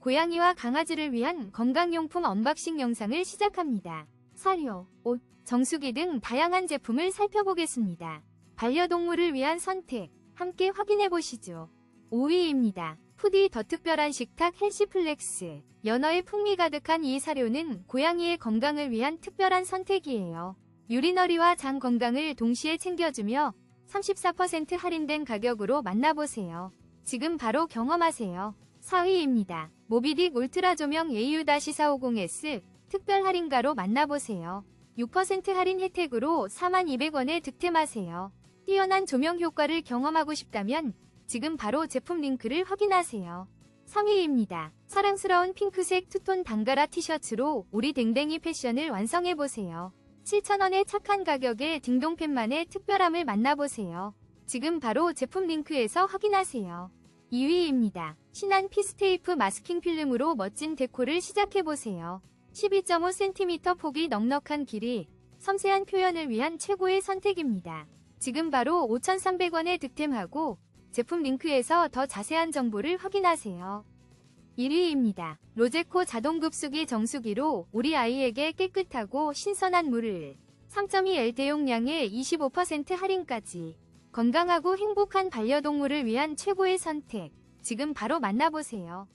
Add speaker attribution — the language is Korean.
Speaker 1: 고양이와 강아지를 위한 건강용품 언박싱 영상을 시작합니다. 사료, 옷, 정수기 등 다양한 제품을 살펴보겠습니다. 반려동물을 위한 선택, 함께 확인해 보시죠. 5위입니다. 푸디 더 특별한 식탁 헬시플렉스. 연어의 풍미 가득한 이 사료는 고양이의 건강을 위한 특별한 선택이에요. 유리너리와 장 건강을 동시에 챙겨주며 34% 할인된 가격으로 만나보세요. 지금 바로 경험하세요. 4위입니다. 모비딕 울트라 조명 AU-450S 특별 할인가로 만나보세요. 6% 할인 혜택으로 42,200원에 득템하세요. 뛰어난 조명 효과를 경험하고 싶다면 지금 바로 제품 링크를 확인하세요. 3위입니다. 사랑스러운 핑크색 투톤 단가라 티셔츠로 우리 댕댕이 패션을 완성해보세요. 7,000원의 착한 가격에 딩동팬만의 특별함을 만나보세요. 지금 바로 제품 링크에서 확인하세요. 2위입니다. 신한 피스테이프 마스킹 필름으로 멋진 데코를 시작해보세요. 12.5cm 폭이 넉넉한 길이 섬세한 표현을 위한 최고의 선택입니다. 지금 바로 5,300원에 득템하고 제품 링크에서 더 자세한 정보를 확인하세요. 1위입니다. 로제코 자동급수기 정수기로 우리 아이에게 깨끗하고 신선한 물을 3.2L 대용량에 25% 할인까지 건강하고 행복한 반려동물을 위한 최고의 선택. 지금 바로 만나보세요.